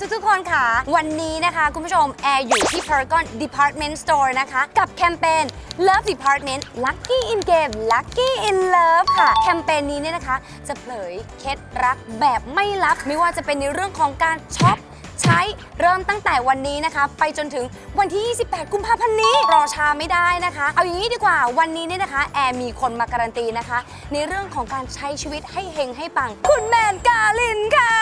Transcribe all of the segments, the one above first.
ทุกๆคนค่ะ วันนี้นะคะคุณผู้ชม แอร์อยู่ที่ Paragon Department Store นะคะ กับแคมเปญ Love Department Lucky in Game Lucky in Love ค่ะ แคมเปญนี้เนี่ยนะคะ จะเผยเคล็ดรักแบบไม่ลับ ไม่ว่าจะเป็นในเรื่องของการช็อป ใช้เริ่มตั้งแต่วันนี้นะคะ ไปจนถึงวันที่ 28 กุมภาพันธ์นี้ รอช้าไม่ได้นะคะ เอาอย่างนี้ดีกว่าวันนี้เนี่ยนะคะ แอร์มีคนมาการันตีนะคะ ในเรื่องของการใช้ชีวิตให้เฮงให้ปัง คุณแมนกาลินค่ะ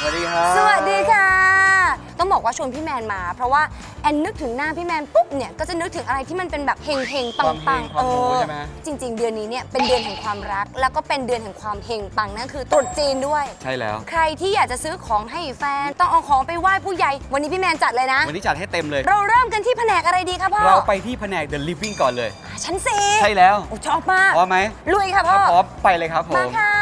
สวัสดีครับสวัสดีค่ะ ต้องบอกว่าชวนพี่แมนมา เพราะว่าแอนนึกถึงหน้าพี่แมนปุ๊บเนี่ยก็จะนึกถึงอะไรที่มันเป็นแบบเฮงเฮงๆปังความเฮปังงความมูใช่ไหมจริง ๆ เดือนนี้เนี่ยเป็นเดือนแห่งความรัก แล้วก็เป็นเดือนแห่งความเฮงปังนั่นคือตรุษจีนด้วย ใช่แล้ว ใครที่อยากจะซื้อของให้แฟน ต้องเอาของไปไหว้ผู้ใหญ่ วันนี้พี่แมนจัดเลยนะ วันนี้จัดให้เต็มเลย เราเริ่มกันที่แผนกอะไรดีคะพ่อเราไปที่แผนก The Living ก่อนเลยอ่าชั้นสี่ใช่แล้วโอ้ชอบมากพร้อมไหมลุยค่ะพ่ถ้าอพร้อมไปเลยครับผมมาค่ะ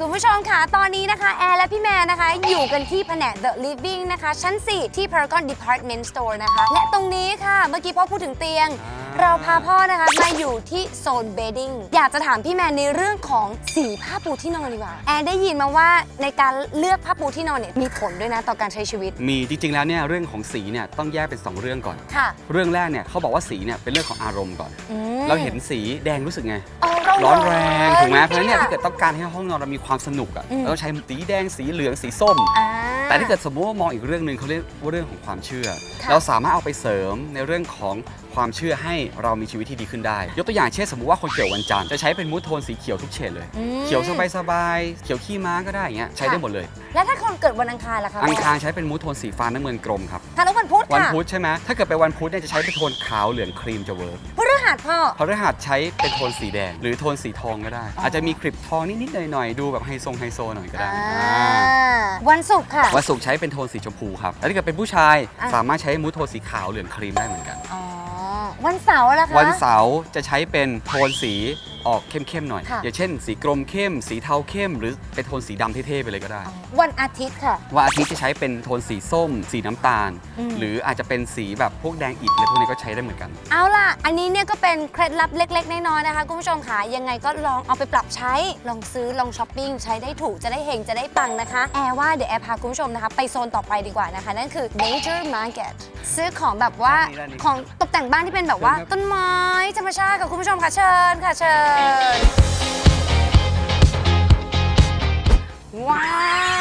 คุณผู้ชมค่ะ ตอนนี้นะคะ แอร์และพี่แมนนะคะ อยู่กันที่แผนก The Living นะคะ ชั้น 4 ที่ Paragon Department Store นะคะ และตรงนี้ค่ะ เมื่อกี้พ่อพูดถึงเตียง อ่ เราพาพ่อนะคะมาอยู่ที่โซน bedding อยากจะถามพี่แมนในเรื่องของสีผ้าปูที่นอนดีกว่า แอร์ได้ยินมาว่าในการเลือกผ้าปูที่นอนเนี่ยมีผลด้วยนะต่อการใช้ชีวิต มีจริงๆแล้วเนี่ยเรื่องของสีเนี่ยต้องแยกเป็น 2 เรื่องก่อน ค่ะ เรื่องแรกเนี่ยเขาบอกว่าสีเนี่ยเป็นเรื่องของอารมณ์ก่อน อืมเราเห็นสีแดงรู้สึกไง เาร้อนแรงถูกไหมเพราะฉะนั้นเนี่ยค่ะถ้าเกิดต้องการให้ห้องนอนเรามีความสนุกอะอืมเราต้องใช้สีแดงสีเหลืองสีส้ม อ่า แต่ถ้าเกิดสมมติว่ามองอีกเรื่องหนึ่งเขาเรียกว่าเรื่องของความเชื่อค่ะเราสามารถเอาไปเสริมในเรื่องของความเชื่อให้เรามีชีวิตที่ดีขึ้นได้ ยกตัวอย่างเช่นสมมติว่าคนเกิดวันจันทร์จะใช้เป็นมูทโทนสีเขียวทุกเฉดเลยอืมเขียวสบายๆเขียวขี้ม้าก็ได้อย่างเงี้ยใช้ได้หมดเลย แล้วถ้าคนเกิดวันอังคารล่ะคะอังคารใช้เป็นมูทโทนสีฟ้าน้ำเงินกรมครับถ้าแล้ววันพุธวันค่ะพุธใช่ไหมถ้าเกิดไปวันพุธเนี่ยจะใช้เป็นโทนขาวเหลืองครีมจะเวิร์กพฤหัสพ่อพฤหัสใช้เป็นโทนสีแดง หรือโทนสีทองก็ได้อ๋อออาจจะมีคลิปทองนิดๆหน่อยๆดูแบบไฮโซไฮโซหน่อยก็ได้อ่าอ่าวันศุกร์ค่ะวันศุกร์ใช้เป็นโทนสีชมพูครับ แล้วถ้าเกิดเป็นผู้ชายอะ สามารถใช้มูทโทนสีขาวเหลืองครีมได้เหมือนกัน อ๋อ วันเสาร์ล่ะคะ วันเสาร์จะใช้เป็นโทนสีออกเข้มๆหน่อย ค่ะ อย่างเช่น สีกรมเข้ม สีเทาเข้ม หรือเป็นโทนสีดำเท่ๆไปเลยก็ได้อ๋อวันอาทิตย์ค่ะวันอาทิตย์จะใช้เป็นโทนสีส้ม สีน้ำตาล อืม หรืออาจจะเป็นสีแบบพวกแดงอิฐอะไรพวกนี้ก็ใช้ได้เหมือนกัน เอาล่ะ อันนี้เนี่ยก็เป็นเคล็ดลับเล็ก ๆ น้อยๆนะคะคุณผู้ชมค่ะยังไงก็ลองเอาไปปรับใช้ ลองซื้อลองช้อปปิ้งใช้ได้ถูกจะได้เฮงจะได้ปังนะคะ แอร์ว่าเดี๋ยวแอร์พาคุณผู้ชมนะคะ ไปโซนต่อไปดีกว่านะคะ นั่นคือ Nature Market ซื้อของแบบว่าด้านนี้ด้านนี้ของตกแต่งบ้านที่เป็นแบบว่า เชิญครับ ต้นไม้ธรรมชาติค่ะคุณผู้ชมค่ะเชิญค่ะเชิญ ว้า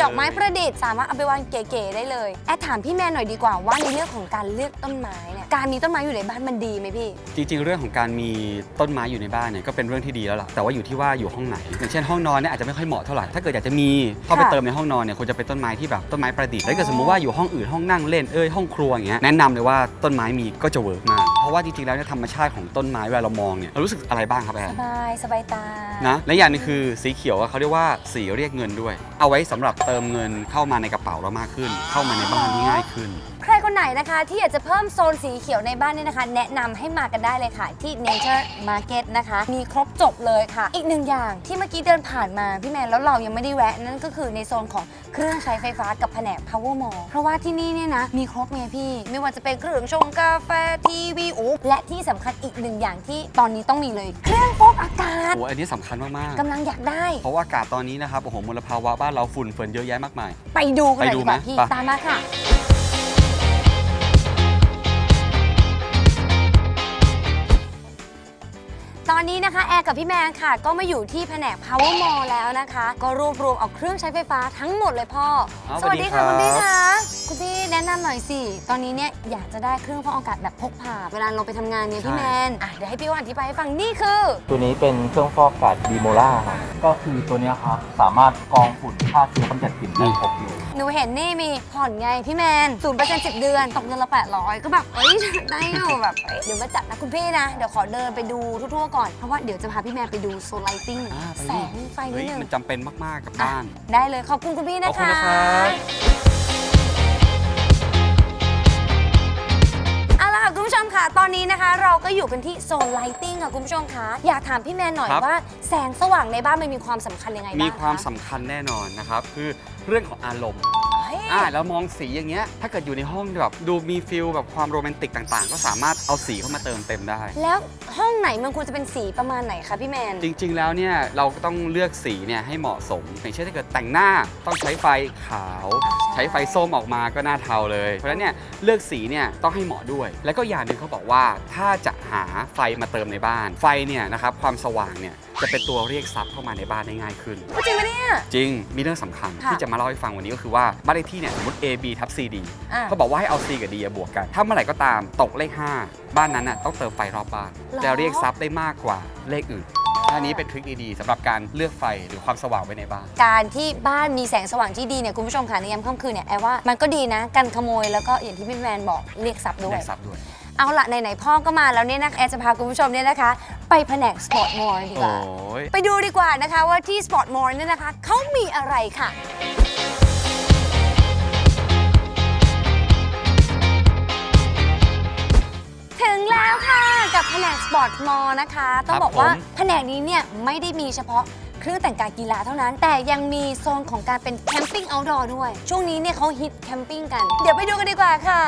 ดอกไม้ประดิษฐ์สามารถเอาไปวางเก๋ๆได้เลย แอดถามพี่แมนหน่อยดีกว่าว่าในเรื่องของการเลือกต้นไม้เนี่ย การมีต้นไม้อยู่ในบ้านมันดีไหมพี่ จริงๆ เรื่องของการมีต้นไม้อยู่ในบ้านเนี่ยก็เป็นเรื่องที่ดีแล้วล่ะ แต่ว่าอยู่ที่ว่าอยู่ห้องไหน อย่างเช่นห้องนอนเนี่ยอาจจะไม่ค่อยเหมาะเท่าไหร่ ถ้าเกิดอยากจะมีเข้าไปค่ะเติมในห้องนอนเนี่ยควรจะเป็นต้นไม้ที่แบบต้นไม้ประดิษฐ์ถ้าเกิดสมมติว่าอยู่ห้องอื่นห้องนั่งเล่นเอ้ยห้องครัวอย่างเงี้ยแนะนำเลยว่าต้นไม้มีก็จะเวิร์กมากเพราะว่าจริงๆแล้วเนี่ยธรรมชาติของต้นไม้เวลาเรามองเนี่ยเรารู้สึกอะไรบ้างครับแอสนบายสบายตานะและอย่างหนึงคือสีเขียวอะเขาเรียกว่าสีเรียกเงินด้วย เอาไว้สำหรับเติมเงินเข้ามาในกระเป๋าเรามากขึ้น เข้ามาในบ้านที่ง่ายขึ้นใครคนไหนนะคะ ที่อยากจะเพิ่มโซนสีเขียวในบ้านเนี่ยนะคะ แนะนำให้มากันได้เลยค่ะ ที่ Nature Market นะคะ มีครบจบเลยค่ะ อีกหนึ่งอย่างที่เมื่อกี้เดินผ่านมาพี่แมนแล้วเรายังไม่ได้แวะ นั่นก็คือในโซนของเครื่องใช้ไฟฟ้ากับแผนก Power Mall เพราะว่าที่นี่เนี่ยนะ มีครบไงพี่ ไม่ว่าจะเป็นเครื่องชงกาแฟทีวีโอ้และที่สำคัญอีกหนึ่งอย่างที่ตอนนี้ต้องมีเลย เครื่องฟอกอากาศโอ้อันนี้สำคัญมากกำลังอยากได้ ๆ เพราะว่าอากาศตอนนี้นะครับโอ้โหมลภาวะบ้านเราฝุ่นเฟินเยอะแยะมากมาย ไปดูกันหน่อยไปดูดีกว่าไหมพี่ไป ตามมาค่ะ อนนี้นะคะแอร์กับพี่แมนค่ะ ก็มาอยู่ที่แผนก Power Mall แล้วนะคะ ก็รวบรวมเอาเครื่องใช้ไฟฟ้าทั้งหมดเลยพ่ออ้าวสวัสดีค่ะสวัคุณสดีพี่ครัคะบ คุณพี่แนะนำหน่อยสิ ตอนนี้เนี่ยอยากจะได้เครื่องฟอกอากาศแบบพกพา เวลาเราไปทำงานเนี่ยพี่แมนอะเดี๋ยวให้พี่วันอธิบายให้ฟังนี่คือ ตัวนี้เป็นเครื่องฟอกอากาศดีโมล่าครับก็คือตัวเนี้ยครับสามารถกรองฝุ่นฆ่าเชื้อกำจัดกลิ่นได้ครบเลย หนูเห็นนี่มีผ่อนไงพี่แมน0%เ10เดือน ตกเดือนละ800ก็แบบ เอ้ย ได้อยู่แบบเอ้ยเดี๋ยวมาจัดนะคุณพี่นะ เดี๋ยวขอเดินไปดูทั่วๆก่อนเพราะว่าเดี๋ยวจะพาพี่แมนไปดูโซลไลติ้งอ่าไปดิ แสงไฟนิเฮ้ดยนึงมันจำเป็นมาก ๆ กับอะบ้าน ได้เลยขอบคุณคุณพี่ขนะอบคุณคะ นะครับเอาละค่ะคุณผู้ชมค่ะ ตอนนี้นะคะ เราก็อยู่กันที่โซนไลติ้งค่ะคุณผู้ชมคะอยากถามพี่แมนหน่อยครับว่า แสงสว่างในบ้านมันมีความสำคัญยังไงบ้างมีความคะสำคัญแน่นอนนะครับ คือเรื่องของอารมณ์เฮ้ยอ่าแล้วมองสีอย่างเงี้ยถ้าเกิดอยู่ในห้องแบบดูมีฟิลแบบความโรแมนติกต่างๆ ก็สามารถเอาสีเข้ามาเติมเต็มได้ แล้วห้องไหนมันควรจะเป็นสีประมาณไหนคะพี่แมน จริง ๆ แล้วเนี่ยเราก็ต้องเลือกสีเนี่ยให้เหมาะสมอย่างเช่นถ้าเกิดแต่งหน้าต้องใช้ไฟขาว ใช้ไฟส้มออกมาก็หน้าเทาเลย เพราะฉะนั้นเนี่ยเลือกสีเนี่ยต้องให้เหมาะด้วย แล้วก็อย่างหนึ่งเขาบอกว่าถ้าจะหาไฟมาเติมในบ้านไฟเนี่ยนะครับความสว่างเนี่ยจะเป็นตัวเรียกทรัพย์เข้ามาในบ้านได้ง่ายขึ้น จริงไหมเนี่ย จริง มีเรื่องสำคัญค่ะที่จะมาเล่าให้ฟังวันนี้ก็คือว่าบ้านเลขที่เนี่ยสมมติ A B ทับ C D อะเขาบอกว่าให้เอา C กับ D อะบวกกัน ถ้าเมื่อไหร่ก็ตามตกเลข 5 บ้านนั้นน่ะต้องเติมไฟรอบบ้าน หรอ จะเรียกทรัพย์ได้มากกว่าเลขอื่นอันนี้เป็นทริคดีๆสำหรับการเลือกไฟหรือความสว่างไว้ในบ้าน การที่บ้านมีแสงสว่างที่ดีเนี่ยคุณผู้ชมค่ะในยามค่ำคืนเนี่ยแอร์ว่ามันก็ดีนะกันขโมยแล้วก็อย่างที่พี่แมนบอกเรียกทรัพย์ด้วยเรียกทรัพย์ด้วย เอาละไหนๆพ่อก็มาแล้วเนี่ยนะแอร์จะพาคุณผู้ชมเนี่ยนะคะ ไปแผนกสปอร์ตมอลดีกโอ้ว่า ยไปดูดีกว่านะคะว่าที่สปอร์ตมอลเนี่ยนะคะเขามีอะไรค่ะ ถึงแล้วค่ะกับแผนกสปอร์ตมอลนะคะ ต้องบอกว่าแผนกนี้เนี่ยไม่ได้มีเฉพาะเครื่องแต่งกายกีฬาเท่านั้น แต่ยังมีโซนของการเป็นแคมปิ้งเอาท์ดอร์ด้วย ช่วงนี้เนี่ยเขาฮิตแคมปิ้งกัน เดี๋ยวไปดูกันดีกว่าค่ะ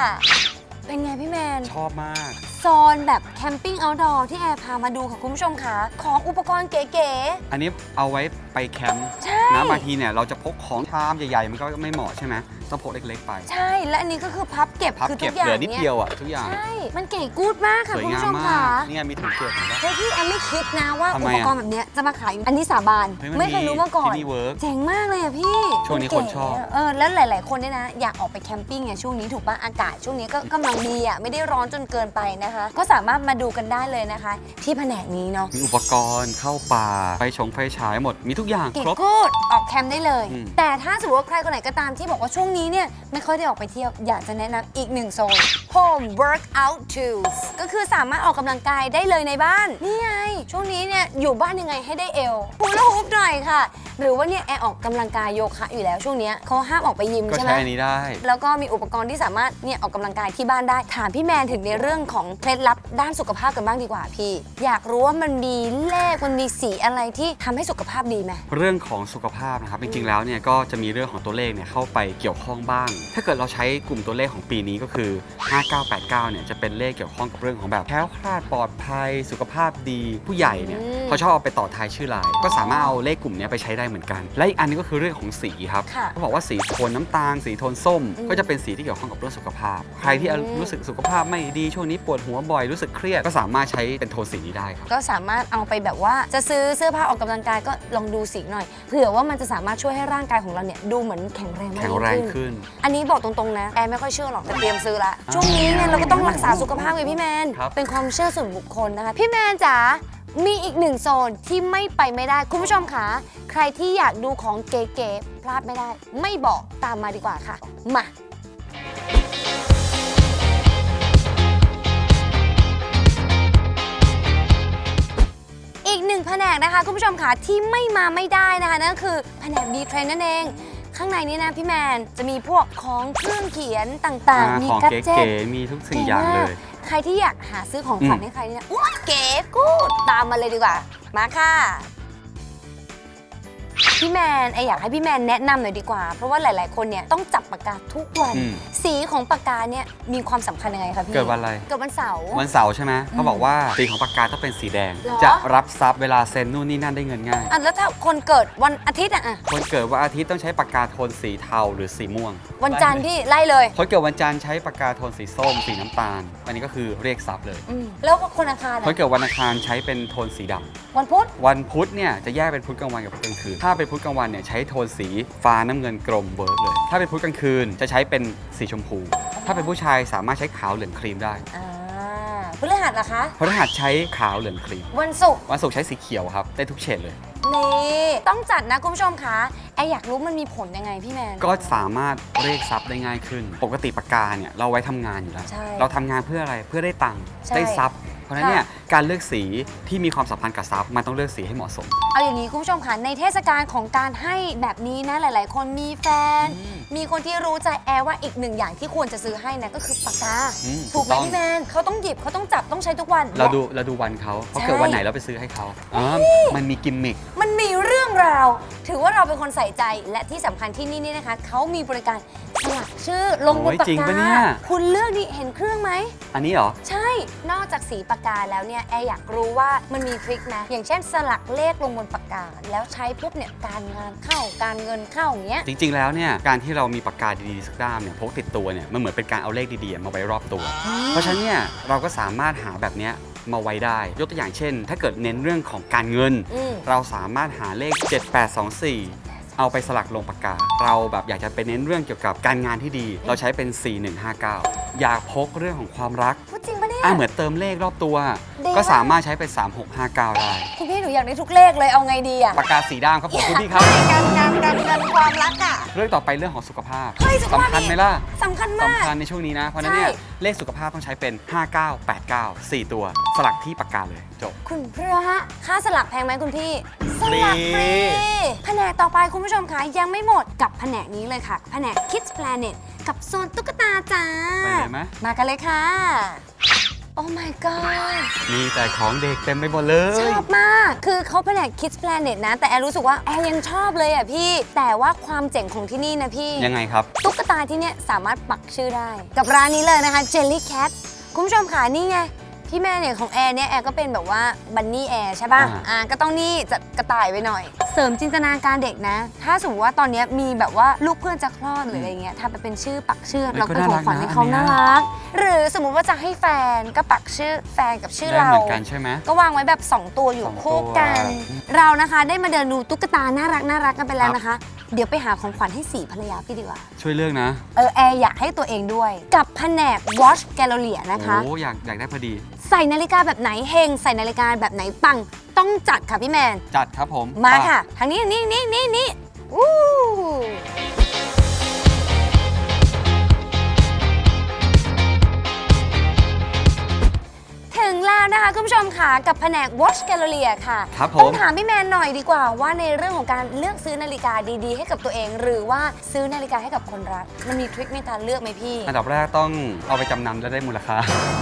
เป็นไงพี่แมน ชอบมาก โซนแบบแคมปิ้งเอาท์ดอร์ที่แอร์พามาดูค่ะคุณผู้ชมค่ะ ของอุปกรณ์เก๋ อันนี้เอาไว้ไปแคมป์ๆใช่ นะบางทีเนี่ยเราจะพกของชามใหญ่ๆ มันก็ไม่เหมาะใช่ไหมต้องพกเล็ก ๆ ไปใช่ และอันนี้ก็คือพับเก็บพับคือทุเก็บกอย่าเหงลือนิดเนี่ยเดียวอะทุกอย่าง ใช่ มันเก๋กูดมากค่ะสวยคุณงาผู้ชมมมาค่ะกนี่ไงมีถุงเก็บเห็นปะ เฮ้ยพี่แอมไม่คิดนะว่าทำอุไมปอะ กรณ์แบบเนี้ยจะมาขายอยู่อันนี้สาบานเฮ้ยมันไม่เคยรู้มาก่อน ที่นี่เวิร์ก เจ๋งมากเลยอะพี่ช่วงนี้เก๋คนชอบเออแล้วหลาย ๆ คนเนี่ยนะ อยากออกไปแคมปิ้งไงช่วงนี้ถูกป่ะอากาศช่วงนี้ก็กำลังดีอะไม่ได้ร้อนจนเกินไปนะคะ ก็สามารถมาดูกันได้เลยนะคะ ที่แผนกนี้เนาะมีอุปกรณ์เข้าป่าไฟชงไฟฉายหมดมีทุกอย่างเก๋ครบ กูดออกแคมป์ได้เลย อืมแต่ถ้าสมมติว่าใครคนไหนก็ตามที่บอกว่าช่วงนี้เนี่ยไม่ค่อยได้ออกไปเที่ยว อยากจะแนะนำอีกหนึ่งโซน Home Workout Tools ก็คือสามารถออกกำลังกายได้เลยในบ้าน นี่ไง ช่วงนี้เนี่ยอยู่บ้านยังไงให้ได้เอวฮูลาฮูปหน่อยค่ะ หรือว่าเนี่ยแอร์ออกกำลังกายโยคะอยู่แล้วช่วงเนี้ยเขาห้ามออกไปยิมก็ใช่ไหม ใช้อันนี้ได้ แล้วก็มีอุปกรณ์ที่สามารถเนี่ยออกกำลังกายที่บ้านได้ ถามพี่แมนถึงในเรื่องของเคล็ดลับด้านสุขภาพกันบ้างดีกว่าพี่ อยากรู้ว่ามันมีเลขมันมีสีอะไรที่ทำให้สุขภาพดีไหม เรื่องของสุขภาพนะครับจริงๆแล้วเนี่ยก็จะมีเรื่องของตัวเลขเนี่ยเข้าไปเกี่ยวข้องบ้าง ถ้าเกิดเราใช้กลุ่มตัวเลขของปีนี้ก็คือ 5989 เนี่ยจะเป็นเลขเกี่ยวข้องกับเรื่องของแบบแคล้วคลาดปลอดภัย สุขภาพดีผู้ใหญ่เนี่ยอืมเขาชอบเอาไปต่อท้ายชื่อลายก็สามารถเอาเลขกลุ่มเนี้ยไปใช้ได้เหมือนกัน และอีกอันนึงก็คือเรื่องของสีครับค่ะเขาบอกว่าสีโทนน้ำตาล สีโทนส้ม อืมก็จะเป็นสีที่เกี่ยวข้องกับเรื่องสุขภาพ ใครที่อืม รู้สึกสุขภาพไม่ดีช่วงนี้ปวดหัวบ่อยรู้สึกเครียดก็สามารถใช้เป็นโทนสีนี้ได้ครับ ก็สามารถเอาไปแบบว่าจะซื้อเสื้อผ้าออกกำลังกายก็ลองดูสีหน่อยเผื่อว่ามันจะสามารถช่วยให้ร่างกายของเราเนี่ยดูเหมือนแข็งแรงมากแข็งยิ่แรงขึ้นขึ้น อันนี้บอกตรงๆนะ แอร์ไม่ค่อยเชื่อหรอก แต่เตรียมซื้อละ ช่วงนี้เนี่ยเราก็ต้องรักษาสุขภาพไงพี่แมน ครับ เป็นความเชื่อส่วนบุคคลนะคะ พี่แมนจ๋า มีอีกหนึ่งโซนที่ไม่ไปไม่ได้ คุณผู้ชมคะ ใครที่อยากดูของเก๋ๆพลาดไม่ได้ ไม่บอกตามมาดีกว่าค่ะ มา อีกหนึ่งแผนกนะคะ คุณผู้ชมค่ะที่ไม่มาไม่ได้นะคะนั่นก็คือแผนก B Train นั่นเอง ข้างในนี้นะพี่แมนจะมีพวกของเครื่องเขียนต่างๆ มีของกัจเก๋เจ็ตๆมีทุกสิ่งอย่างเลย ใครที่อยากหาซื้อของขวัญอืม ให้ใครเนี่ยอุ๊ยเก๋กูดตามมาเลยดีกว่า มาค่ะ พี่แมนไออยากให้พี่แมนแนะนำหน่อยดีกว่า เพราะว่าหลาย ๆ คนเนี่ยต้องจับปากกาทุกวัน อืม สีของปากกาเนี่ยมีความสำคัญยังไงคะพี่เกิดวันอะไร เกิดวันเสาร์ วันเสาร์ใช่ไหมเขาบอกว่าสีของปากกาต้องเป็นสีแดง เหรอ จะรับทรัพย์เวลาเซ็นนู่นนี่นั่นได้เงินง่าย อะแล้วถ้าคนเกิดวันอาทิตย์อะอะคนเกิดวันอาทิตย์ต้องใช้ปากกาโทนสีเทาหรือสีม่วง วันจันทร์พี่ไล่เลยคนเกิดวันจันทร์ใช้ปากกาโทนสีส้ม สีน้ำตาล อันนี้ก็คือเรียกทรัพย์เลย อืมแล้วคนอังคารคนอะเกิดวันอังคารใช้เป็นโทนสีดำวันพุธ วันพุธเนี่ยจะแยกเป็นพุธกลางวันกับพุธกลางคืน ถ้าเป็นพุธกลางวันเนี่ยใช้โทนสีฟ้าน้ำเงินกรมเวิร์กเลย ถ้าเป็นพุธกลางคืนจะใช้เป็นสีชมพู ถ้าเป็นผู้ชายสามารถใช้ขาวเหลืองครีมได้อ่าพฤหัสล่ะคะพฤหัสใช้ขาวเหลืองครีม วันศุกร์วันศุกร์ใช้สีเขียวครับได้ทุกเฉดเลย นี่ต้องจัดนะคุณผู้ชมคะแอร์อยากรู้มันมีผลยังไงพี่แมน ก็สามารถเรียกทรัพย์ได้ง่ายขึ้น ปกติปากกาเนี่ยเราไว้ทำงานอยู่แล้ว ใช่เราทำงานเพื่ออะไรเพื่อได้ตังค์ใช่ ได้ทรัพย์ เพราะฉะนั้นเนี่ยการเลือกสีที่มีความสัมพันธ์กับทรัพย์มันต้องเลือกสีให้เหมาะสม เอาอย่างนี้คุณผู้ชมค่ะในเทศกาลของการให้แบบนี้นะหลาย ๆ คนมีแฟนอืมมีคนที่รู้ใจแอร์ว่าอีกหนึ่งอย่างที่ควรจะซื้อให้นะก็คือปากกาอืมถูกไหมต้อง พี่แมนเขาต้องหยิบเขาต้องจับต้องใช้ทุกวัน เราดูและเราดูวันเขาเขาใช่เกิดวันไหนเราไปซื้อให้เขาอ๋อมันมีกิมมิค มันมีเรื่องราว ถือว่าเราเป็นคนใส่ใจและที่สำคัญที่นี่นี่นะคะ เขามีบริการ สลักชื่อลงบนโอ้ยปากจริงกาปะเนี่ยคุณเลือกดิเห็นเครื่องไหม อันนี้เหรอ ใช่ นอกจากสีปากกาแล้วเนี่ยแอร์อยากรู้ว่ามันมีทริคไหมอย่างเช่นสลักเลขลงบนปากกา แล้วใช้ปุ๊บเนี่ยการงานเข้าการเงินเข้าอย่างเงี้ย จริง ๆ แล้วเนี่ยการที่เรามีปากกาดีๆสักด้ามเนี่ยพกติดตัวเนี่ยมันเหมือนเป็นการเอาเลขดีๆมาไว้รอบตัว เพราะฉะนั้นเนี่ยเราก็สามารถหาแบบเนี้ยมาไว้ได้ ยกตัวอย่างเช่น ถ้าเกิดเน้นเรื่องของการเงิน อืม เราสามารถหาเลข 7824 เอาไปสลักลงปากกา เราแบบอยากจะไปเน้นเรื่องเกี่ยวกับการงานที่ดี เราใช้เป็น 4159 อยากพกเรื่องของความรัก พูดจริงปะเนี่ย อะเหมือนเติมเลขรอบตัว ดีก็มากสามารถใช้เป็น 3659 ได้ คุณพี่หนูอยากได้ทุกเลขเลยเอาไงดีอะปากกาสีด้ามครับผมคุณพี่ครับ การงานการเงินความรักอะ เรื่องต่อไปเรื่องของสุขภาพเฮ้ยสุขภาพสำคัญนี่ ไหมล่ะสำคัญมาก สำคัญในช่วงนี้นะ เพราะฉะนั้นเนี่ย ใช่ เลขสุขภาพต้องใช้เป็น 5989 4 ตัว สลักที่ปากกาเลยจบ คุณพระค่าสลักแพงไหมคุณพี่ สลักฟรี แผนกต่อไปคุณผู้ชมคะยังไม่หมดกับแผนกนี้เลยค่ะ แผนก Kids Planet กับโซนตุ๊กตาจ้า ไปเลยไหม มากันเลยค่ะ โอ้ my god มีแต่ของเด็กเต็มไปหมดเลชยอบมาก คือเขาแผนก Kids Planet นะ แต่แอร์รู้สึกว่าแอร์ยังชอบเลยอะพี่ แต่ว่าความเจ๋งของที่นี่นะพี่ ยังไงครับ ตุ๊กตาที่เนี่ยสามารถปักชื่อได้ กับร้านนี้เลยนะคะ Jelly Cat คุณผู้ชมค่ะนี่ไง พี่แม่เนี่ยของแอร์เนี่ยแอร์ก็เป็นแบบว่าบันนี่แอร์ใช่ป่ะ อ่า อ่าก็ต้องนี่จัดกระต่ายไว้หน่อย เสริมจินตนาการเด็กนะ ถ้าสมมติว่าตอนเนี้ยมีแบบว่าลูกเพื่อนจะคลอดหรืออะไรเงี้ยทำไปเป็นชื่อปักชื่อเฮ้ยเราเป็นของขวัญก็ให้น่ารักนะเขาอันเนี้ยน่ารัก หรือสมมุติว่าจะให้แฟนก็ปักชื่อแฟนกับชื่อได้เราเหมือนกันใช่ไหม ก็วางไว้แบบ 2 ตัวอยู่สองคู่ตัวกัน เรานะคะได้มาเดินดูตุ๊กตาน่ารักน่ารักกันไปแล้วนะคะ เดี๋ยวไปหาของขวัญให้สี่ภรรยาพี่ดีกว่า ช่วยเลือกนะเออแอร์อยากให้ตัวเองด้วย กับแผนก Watch Gallery นะคะ โอ้อยากอยากได้พอดี ใส่นาฬิกาแบบไหนเฮงใส่นาฬิกาแบบไหนปังต้องจัดค่ะพี่แมน จัดครับผมมาไป ค่ะทางนี้นี่นี่นี่นี่อู้ ถึงแล้วนะคะคุณผู้ชมค่ะกับแผนก Watch Gallery ค่ะครับผต้องมถามพี่แมนหน่อยดีกว่าว่าในเรื่องของการเลือกซื้อนาฬิกาดีๆ ให้กับตัวเอง หรือว่าซื้อนาฬิกาให้กับคนรัก มันมีทริคในการเลือกไหมพี่ อันดับแรกต้องเอาไปจำนำแล้วได้มูลค่า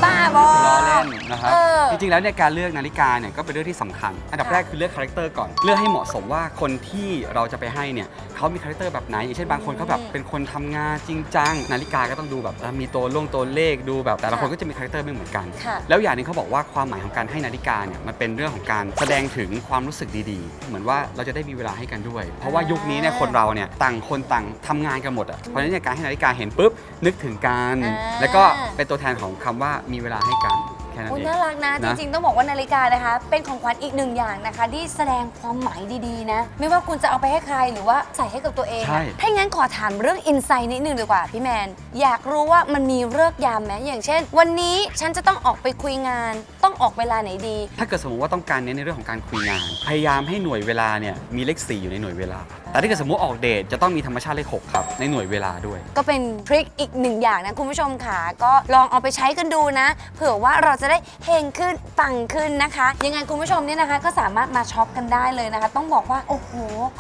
บ้าบอ ล้อเล่นนะครับ เออจริงๆ แล้วเนี่ยการเลือกนาฬิกาเนี่ยก็เป็นเรื่องที่สำคัญ อันดับค่ะแรกคือเลือกคาแรคเตอร์ก่อน เลือกให้เหมาะสมว่าคนที่เราจะไปให้เนี่ยเขามีคาแรคเตอร์แบบไหน อย่างเช่นบางคนเขาแบบเป็นคนทำงานจริงจัง นาฬิกาก็ต้องดูแบบเอ่อมีตัวล่วงตัวเลขดูแบบแต่ละคนก็จะมีคาแรคเตอร์ไม่เหมือนกัน ค่ะ แล้วอย่างหนึงเขาบอกว่าความหมายของการให้นาฬิกาเนี่ยมันเป็นเรื่องของการแสดงถึงความรู้สึกดีๆ เหมือนว่าเราจะได้มีเวลาให้กันด้วย เพราะว่ายุคนี้เนี่ยคนเราเนี่ยต่างคนต่างทำงานกันหมดอะเพราะฉะนั้นเนี่ยการให้นาฬิกาเห็นปุ๊บนึกถึงกันอ่าแล้วก็เป็นตัวแทนของคำว่ามีเวลาให้กัน แค่นั้นโอ้เองน่ารักนะจนะริงๆ ต้องบอกว่านาฬิกานะคะ เป็นของขวัญอีกหนึ่งอย่างนะคะ ที่แสดงความหมายดีๆ นะ ไม่ว่าคุณจะเอาไปให้ใครหรือว่าใส่ให้กับตัวเองใช่อะถ้าอย่างนั้นขอถามเรื่องอินไซต์นิดนึงดีกว่าพี่แมน อยากรู้ว่ามันมีเลิกษ์ยามไหมอย่างเช่น วันนี้ฉันจะต้องออกไปคุยงาน ต้องออกเวลาไหนดี ถ้าเกิดสมมติว่าต้องการเน้นในเรื่องของการคุยงาน พยายามให้หน่วยเวลาเนี่ยมีเลข 4 อยู่ในหน่วยเวลา แต่ถ้าเกิดสมมติออกเดทจะต้องมีธรรมชาติเลข6ครับในหน่วยเวลาด้วย ก็เป็นทริคอีกหนึ่งอย่างนะคุณผู้ชมค่ะ ก็ลองเอาไปใช้กันดูนะ เผื่อว่าเราจะได้เฮงขึ้นปังขึ้นนะคะ ยังไงคุณผู้ชมเนี่ยนะคะ ก็สามารถมาช็อปกันได้เลยนะคะ ต้องบอกว่า โอ้โห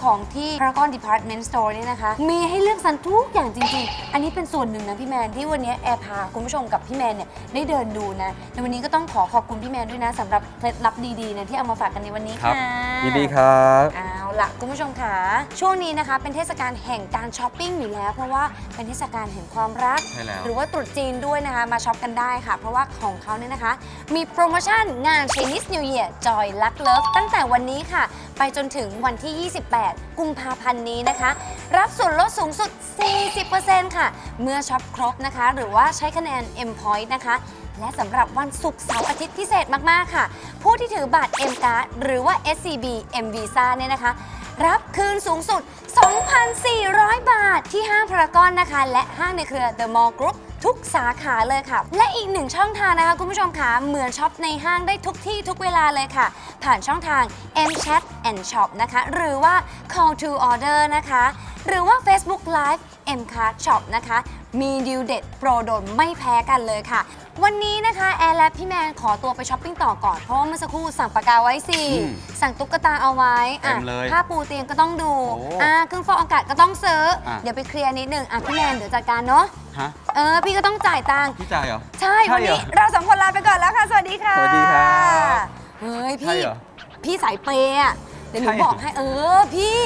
ของที่ Paragon Department Store เนี่ยนะคะ มีให้เลือกสรรทุกอย่างจริงๆ อันนี้เป็นส่วนหนึ่งนะพี่แมนที่วันนี้แอร์พาคุณผู้ชมกับพี่แมนเนี่ยได้เดินดูนะในวันนี้ก็ต้องขอขอบคุณพี่แมนด้วยนะสำหรับเคล็ดลับดีๆนะที่เอามาฝากกันในวันนี้ครัค่ะยินดีครับเอา ล่ะคุณผู้ชมค่ะช่วงนี้นะคะเป็นเทศกาลแห่งการช้อปปิ้งอยู่แล้ว เพราะว่าเป็นเทศกาลแห่งความรัก ใช่แล้ว หรือว่าตรุษจีนด้วยนะคะมาช็อปกันได้ค่ะ เพราะว่าของเขาเนี่ยนะคะ มีโปรโมชั่นงาน Chinese New Year Joy Luck Love ตั้งแต่วันนี้ค่ะ ไปจนถึงวันที่ 28 กุมภาพันธ์นี้นะคะ รับส่วนลดสูงสุด 40%ค่ะ เมื่อช็อปครบนะคะ หรือว่าใช้คะแนน M Point นะคะ และสำหรับวันศุกร์เสาร์อาทิตย์พิเศษมาก ๆ ค่ะ ผู้ที่ถือบัตร M Card หรือว่า SCB M Visa เนี่ยนะคะ รับคืนสูงสุด 2,400 บาทที่ห้างพารากอนนะคะ และห้างในเครือ The Mall Group ทุกสาขาเลยค่ะ และอีกหนึ่งช่องทางนะคะ คุณผู้ชมคะเหมือนช็อปในห้างได้ทุกที่ทุกเวลาเลยค่ะ ผ่านช่องทาง M Chat and Shop นะคะ หรือว่า Call to Order นะคะ หรือว่า Facebook Live M Card Shop นะคะ มีดิวเด็ดโปรโดนไม่แพ้กันเลยค่ะ วันนี้นะคะแอร์และพี่แมนขอตัวไปช้อปปิ้งต่อก่อน เพราะว่าเมื่อสักครู่สั่งปากกาไว้สิอืมสั่งตุ๊กตาเอาไว้อะเต็มเลยผ้าปูเตียงก็ต้องดูโอ้อ่าเครื่องฟอกอากาศก็ต้องซื้ออะ เดี๋ยวไปเคลียร์นิดนึงอะพี่แมนเดี๋ยวจัดการเนาะฮะ เออพี่ก็ต้องจ่ายตังค์พี่จ่ายเหรอ ใช่ใช่วันเหรอนี้เราสองคนลาไปก่อนแล้วค่ะ สวัสดีค่ะสวัสดีครับเฮ้ยใช่พี่ เหรอพี่สายเปย์อะเดี๋ยวหนูใช่เหรอ บอกให้เออพี่